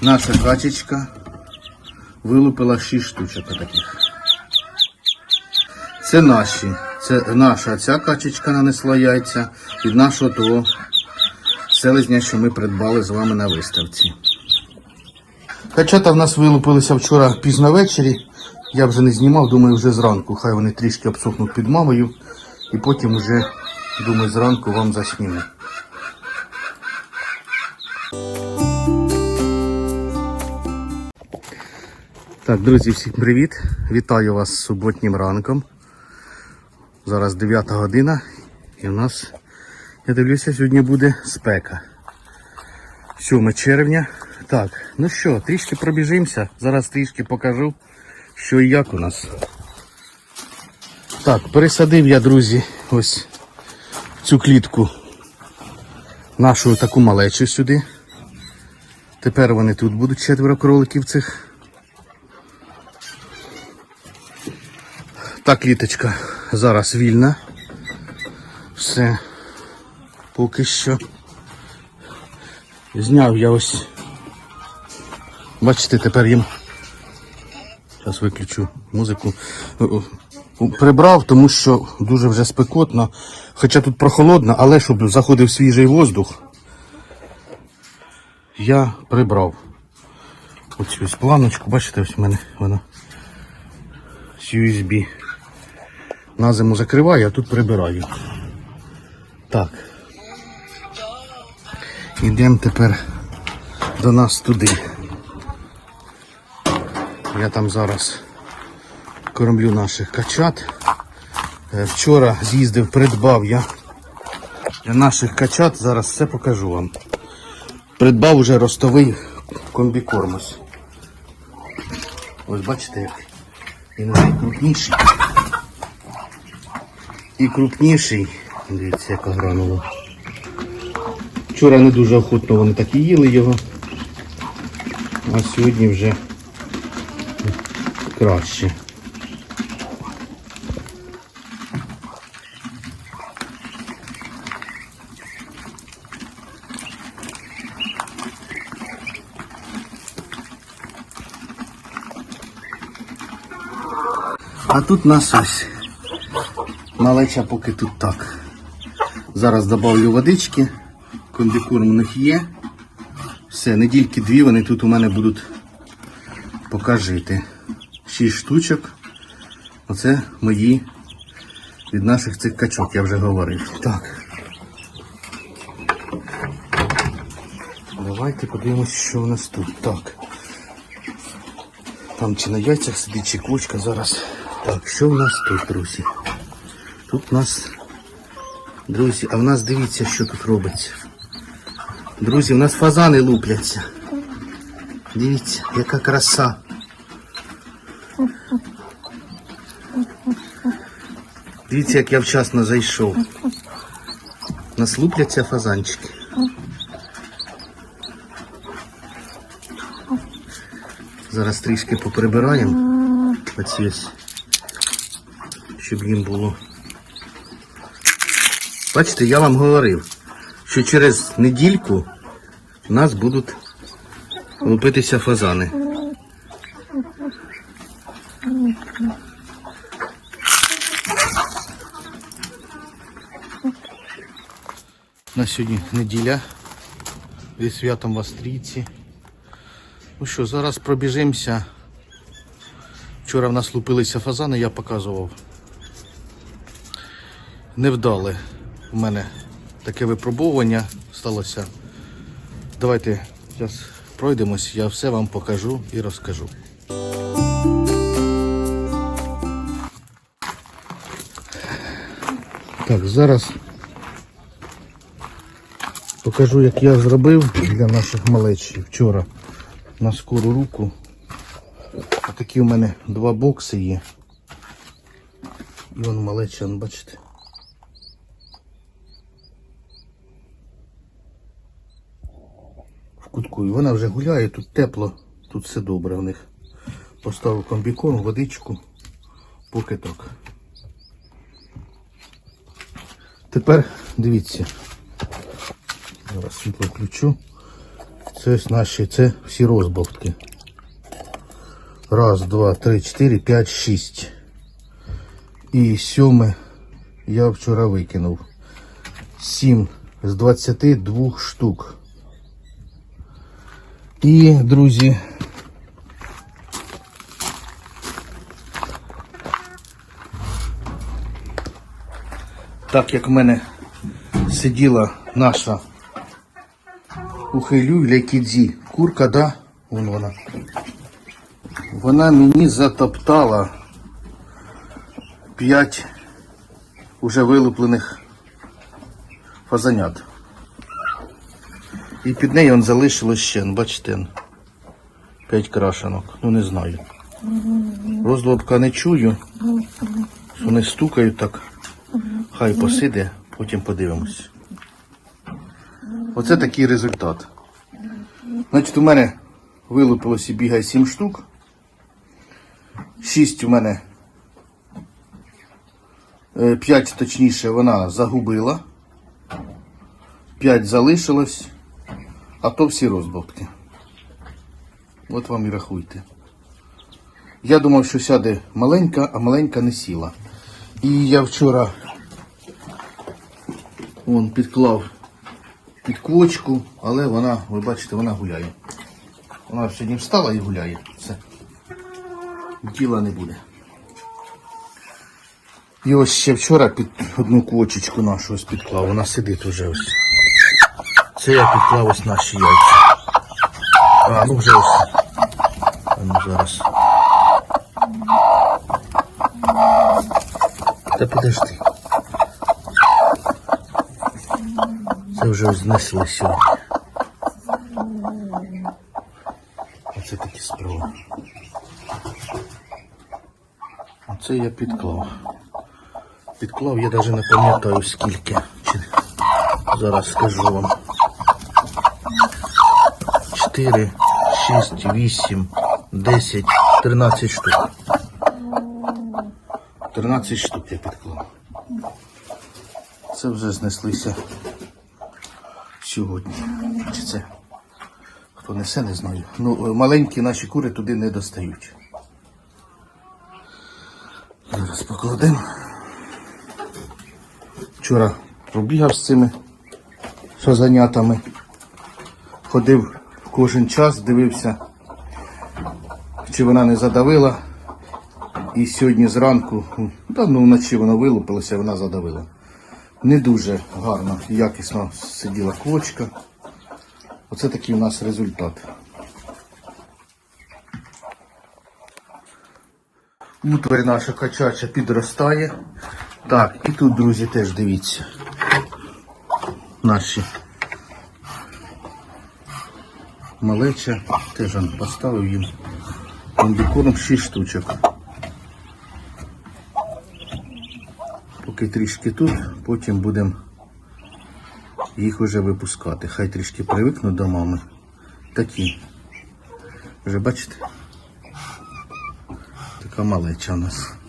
наша качечка вилупила 6 штучок таких. Це наші. Це наша ця качечка нанесла яйця від нашого того селезня, що ми придбали з вами на виставці. Качата в нас вилупилися вчора пізно ввечері. Я вже не знімав, думаю, вже зранку. Хай вони трішки обсохнуть під мамою. І потім вже, думаю, зранку вам засніму. Так, друзі, всім привіт! Вітаю вас з суботнім ранком. Зараз 9 година і у нас, я дивлюся, сьогодні буде спека. 7 червня. Так, ну що, трішки пробіжимося. Зараз трішки покажу, що і як у нас. Так, пересадив я, друзі, ось цю клітку нашу таку малечу сюди. Тепер вони тут будуть четверо кроликів цих. Та кліточка зараз вільна. Все. Поки що. Зняв я ось. Бачите, тепер їм. Зараз виключу музику. О, о, Прибрав, тому що дуже вже спекотно. Хоча тут прохолодно, але щоб заходив свіжий воздух, я прибрав. Оцю ось планочку, бачите, ось в мене вона з USB. На зиму закриваю, а тут прибираю. Так. Йдемо тепер до нас туди. Я там зараз кормлю наших качат. Е, Вчора з'їздив, придбав я для наших качат, зараз все покажу вам. Придбав уже ростовий комбікорм. Ось бачите, як він крупніший. І крупніший. Дивіться, яка гранула. Вчора не дуже охотно вони так і їли його. А сьогодні вже краще. А тут нас ось малеча поки тут так. Зараз добавлю водички, кондикорм у них є. Все, недільки дві вони тут у мене будуть покажити. Шість штучок. Оце мої від наших цих качок, я вже говорив. Так. Давайте подивимось, що у нас тут. Так. Там чи на яйцях сидить, чи кучка зараз. Так, що в нас тут, друзі? Тут у нас, друзі, а в нас дивіться, що тут робиться. Друзі, у нас фазани лупляться. Дивіться, яка краса. Дивіться, як я вчасно зайшов. У нас лупляться фазанчики. Зараз трішки поприбираємо. Оці ось, щоб їм було. Бачите, я вам говорив, що через недільку у нас будуть лупитися фазани. На сьогодні неділя. Зі святом в Астрійці. Ну що, зараз пробіжимося. Вчора в нас лупилися фазани, я показував. Невдале у мене таке випробовування сталося. Давайте зараз пройдемось, я все вам покажу і розкажу. Так, зараз покажу, як я зробив для наших малечів вчора на скору руку. Такі у мене два бокси є. І вон малеча, бачите. І вона вже гуляє, тут тепло, тут все добре в них. Поставив комбікорм, водичку, поки. Тепер дивіться. Зараз світло включу. Це ось наші, це всі розбавки. Раз, два, три, чотири, п'ять, шість. І сьоме я вчора викинув. Сім з 22 штук. І, друзі, так як в мене сиділа наша ухилю лякідзі. Курка, да? Вон вона. Вона мені затоптала п'ять уже вилуплених фазанят. І під нею он залишилось ще, ну, бачите, он, п'ять крашенок. Ну не знаю. Розлобка не чую. що Вони стукають так. Хай посиде, потім подивимось. Оце такий результат. Значить, у мене вилупилось і бігає 7 штук. 6 у мене. 5 точніше вона загубила. 5 залишилось, а то всі розбавки. От вам і рахуйте. Я думав, що сяде маленька, а маленька не сіла. І я вчора вон підклав під квочку, але вона, ви бачите, вона гуляє. Вона сьогодні встала і гуляє. Все. Діла не буде. І ось ще вчора під одну квочечку нашу ось підклав. Вона сидить уже ось. Це я підклав ось наші яйця. А, ну вже ось. А ну зараз. Та подожди. Це вже ось знесли сьогодні. Оце такі справи. Оце я підклав. Підклав, я навіть не пам'ятаю скільки. Зараз скажу вам. 4, 6, 8, 10, 13 штук. 13 штук я підклав. Це вже знеслися сьогодні. Чи це хто несе, не знаю. Ну, е, маленькі наші кури туди не достають. Зараз покладемо. Вчора пробігав з цими фазанятами. Ходив кожен час, дивився, чи вона не задавила. І сьогодні зранку, та ну вночі вона вилупилася, вона задавила. Не дуже гарно, якісно сиділа квочка. Оце такий у нас результат. Утварь наша качача підростає. Так, і тут, друзі, теж дивіться. Наші малеча. Теж поставив їм комбікорм 6 штучок. Поки трішки тут, потім будемо їх вже випускати. Хай трішки привикнуть до мами. Такі. Вже бачите? Така малеча у нас.